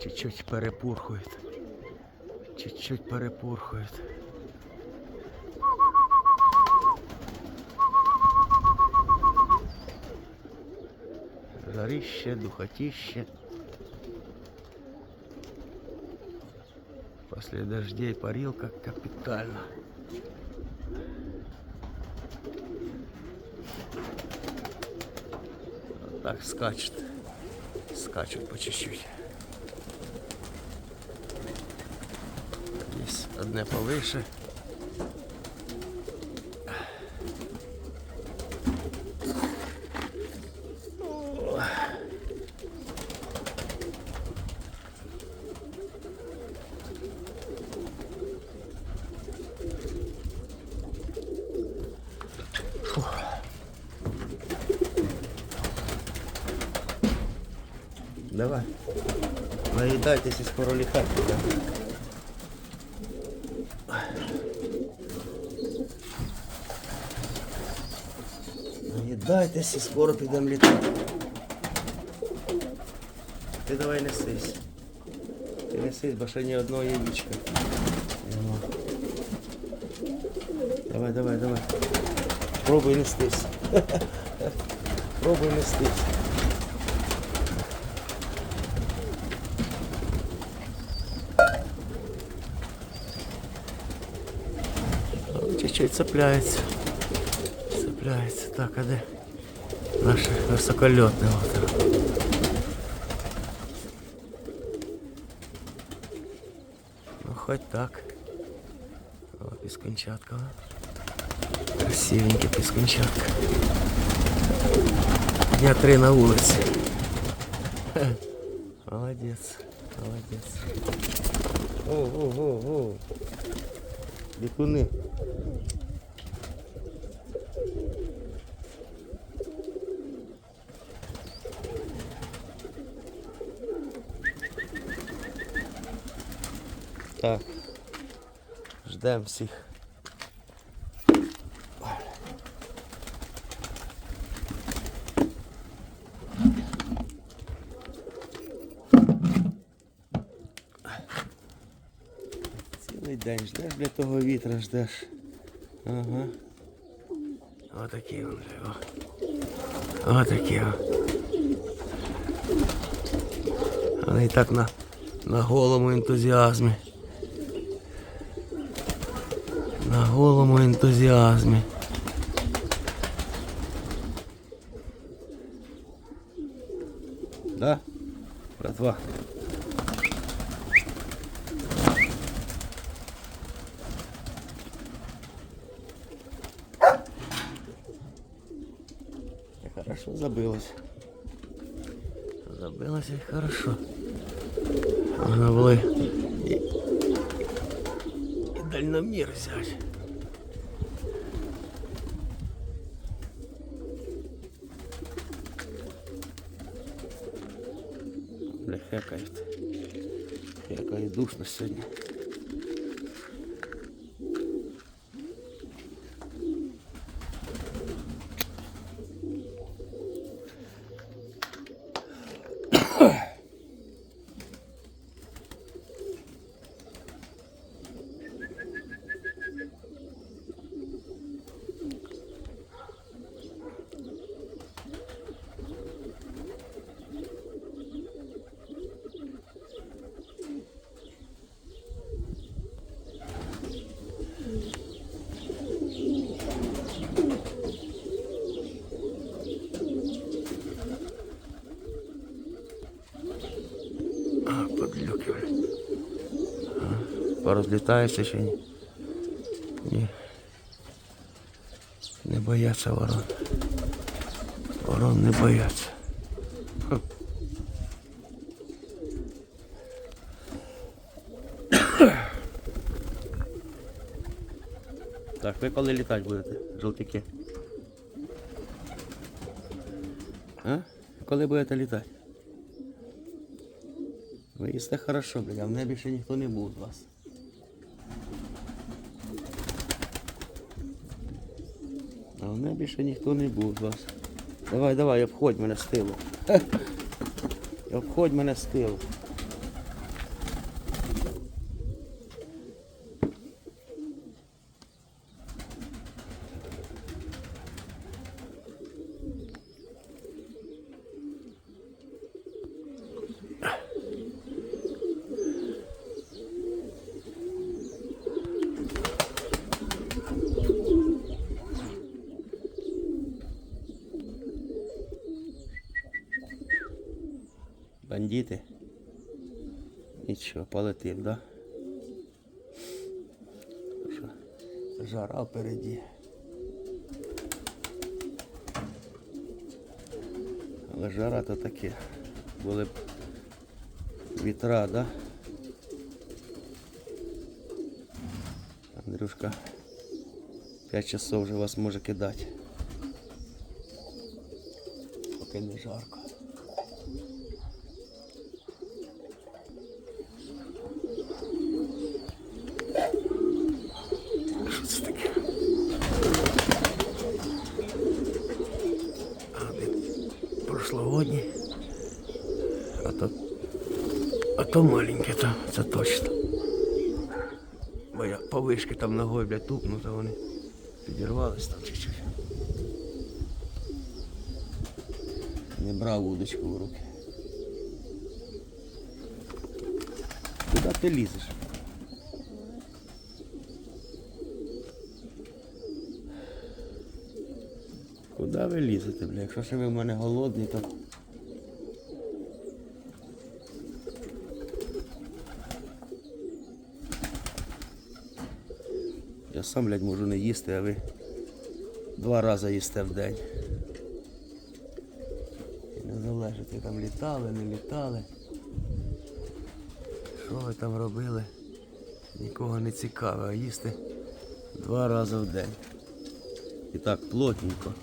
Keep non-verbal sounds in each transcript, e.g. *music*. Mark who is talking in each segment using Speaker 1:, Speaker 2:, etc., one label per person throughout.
Speaker 1: Чуть-чуть перепурхует. Чуть-чуть перепурхует. Жарище, духотище. После дождей парилка капитально. Вот так скачет. Скачут по чуть-чуть. Одне повыше. Давай. Наїдайтеся скоро літати. Да? Наїдайтеся і скоро підемо літати. Ти давай несись. Ти несись, бо ще ні одного яєчка. Нема. Давай, давай, давай. Пробуй нестись. *laughs* Пробуй нестись. Чуть-чуть цепляется. Цепляется. Так, а де? Наше високольотне озеро. Ну хоть так. О, піскончатка. а. Красивеньке піскончатка. Дня три на вулиці. Хе. *laughs* Молодець. Молодець. О, о, о, о. Дикуни. Так. Ждем всіх. Цілий день ждеш для того вітра ждеш. Ага. Отакі він вже. Отакі. О. Вони і так на, на голому ентузіазмі. На голому ентузіазмі. Да? Братва. Хорошо забилось. Забилось и хорошо. Можна було і, і, і дальномір Бля, хекають. Хекає душно сьогодні. Порозлітаються ще ні. Ні. Не бояться ворон. Ворон не бояться. Так, ви коли літати будете, жовтяки? А? Коли будете літати? Ви їсте хорошо, блядь, а в небі ще ніхто не був з вас. А в небі ще ніхто не був з вас. Давай, давай, обходь мене з тилу. *laughs* Обходь мене з тилу. Сидіти. Нічого, полетим, да? Що? Жара впереді. Але жара то таке. Були б вітра, да? Андрюшка 5 часов вже вас може кидати. Поки не жарко. Що це таке? А, де прошлогодні. А то, а то маленьке, то, це точно. Бо я по там ногою, блядь, тупну, то вони підірвались там чуть-чуть. Не брав удочку в руки. Куди ти лізеш? Куди ви лізете, бля? Якщо ще ви в мене голодні, то. Сам, блядь, можу не їсти, а ви два рази їсте в день. І не залежить, ви там літали, не літали. Що ви там робили? Нікого не цікаво, а їсти два рази в день. І так плотненько.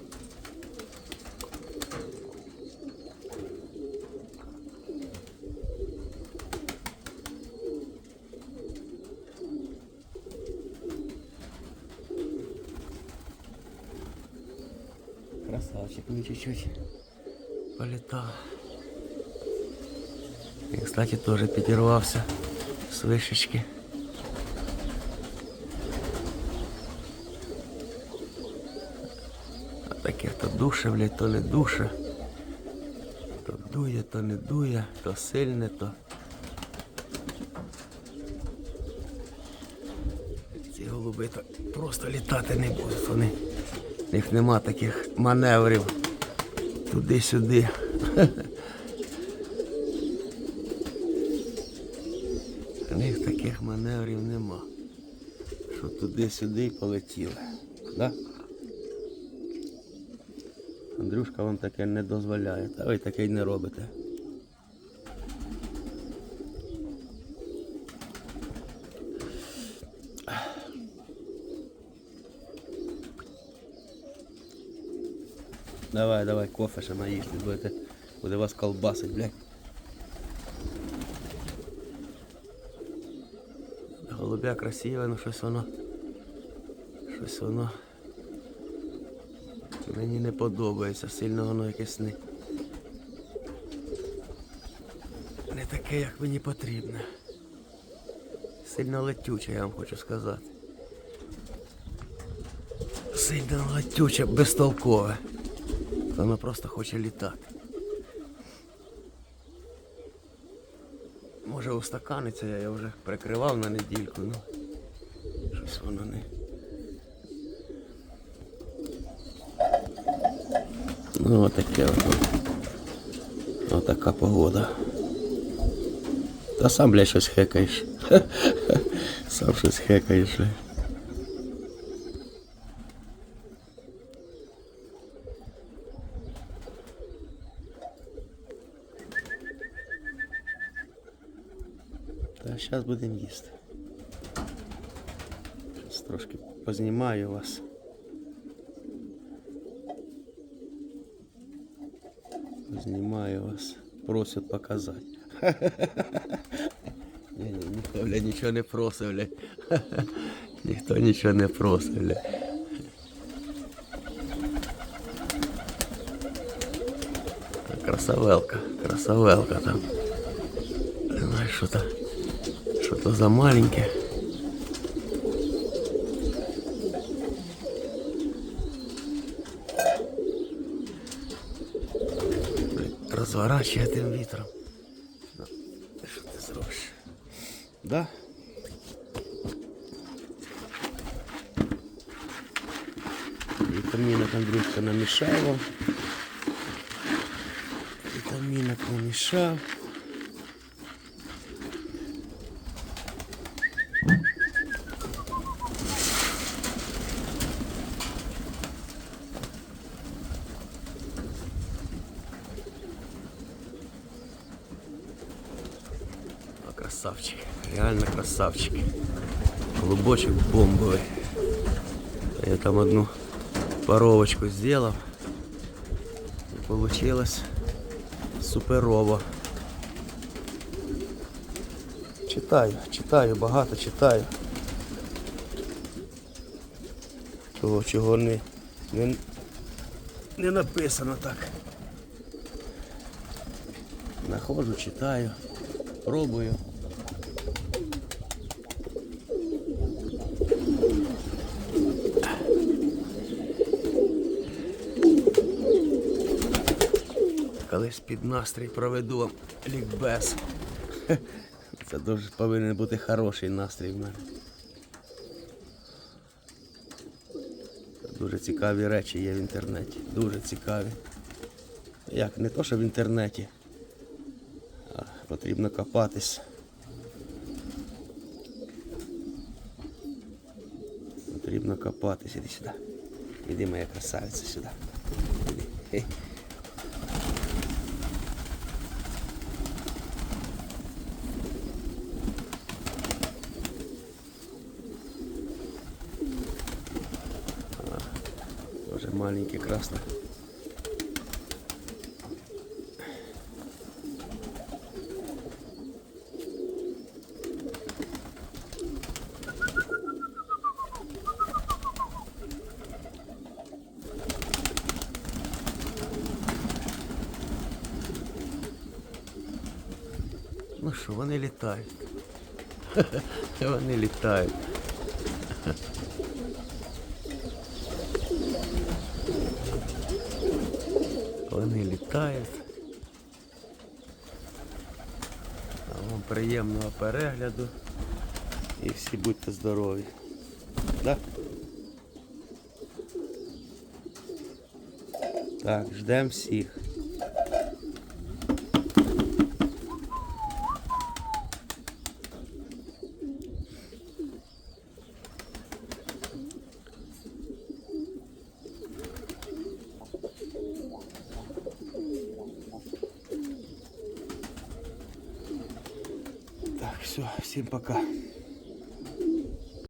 Speaker 1: Красавчик, ну чуть-чуть полетал. И, кстати, тоже підірвався з вишечки. А таке то душе, блядь, то не душе. То дує, то не дує, то сильне, то. Ці голуби то просто літати не будуть. Вони. В них нема таких маневрів туди-сюди. У них таких маневрів нема. Що туди-сюди полетіли. Да? Андрюшка вам таке не дозволяє, та ви таке й не робите. Давай, давай, кофе ще наїсти, будете, буде вас колбасить, блядь. Голубя красиве, ну щось воно. Щось воно. Мені не подобається, сильно воно якесь не. Не таке, як мені потрібно. Сильно летюче, я вам хочу сказати. Сильно летюче, безтолкове. Воно просто хоче літати. Може устаканиться, я його вже прикривав на недільку, ну щось воно не. Ну отаке воно. Отака погода. Та сам, блядь, щось хекаєш. *laughs* Сам щось хекаєш. зараз будемо їсти. Щас трошки познімаю вас. Знімаю вас. Просять показати. Ні, *laughs* ні, ніхто, бля, нічого не просить, бля. Ніхто нічого не просить, бля. *laughs* Красавелка, красавелка там. Не знаю, що то, Що то за маленьке. Блін, Розворачує тим вітром. Ну, Що? Да? Вітамінок Андрюшка намішав вам. Вітамінок намішав. красавчик. Реально красавчик. Клубочек бомбовий. Я там одну паровочку сделал. И получилось суперово. Читаю, читаю, багато читаю. Того, чого не, не, не написано так. Находжу, читаю, пробую. Колись під настрій проведу вам лікбез. *laughs* Це дуже повинен бути хороший настрій в мене. Дуже цікаві речі є в інтернеті. Дуже цікаві. Як не то, що в інтернеті, а потрібно копатись. Потрібно копатись. Іди сюди. Іди, моя красавиця, сюди. Іди. Маленький красный. Ну що, вони літають. Вони *laughs* літають. Вони літають. Вам приємного перегляду і всі будьте здорові. Да? Так, ждемо всіх.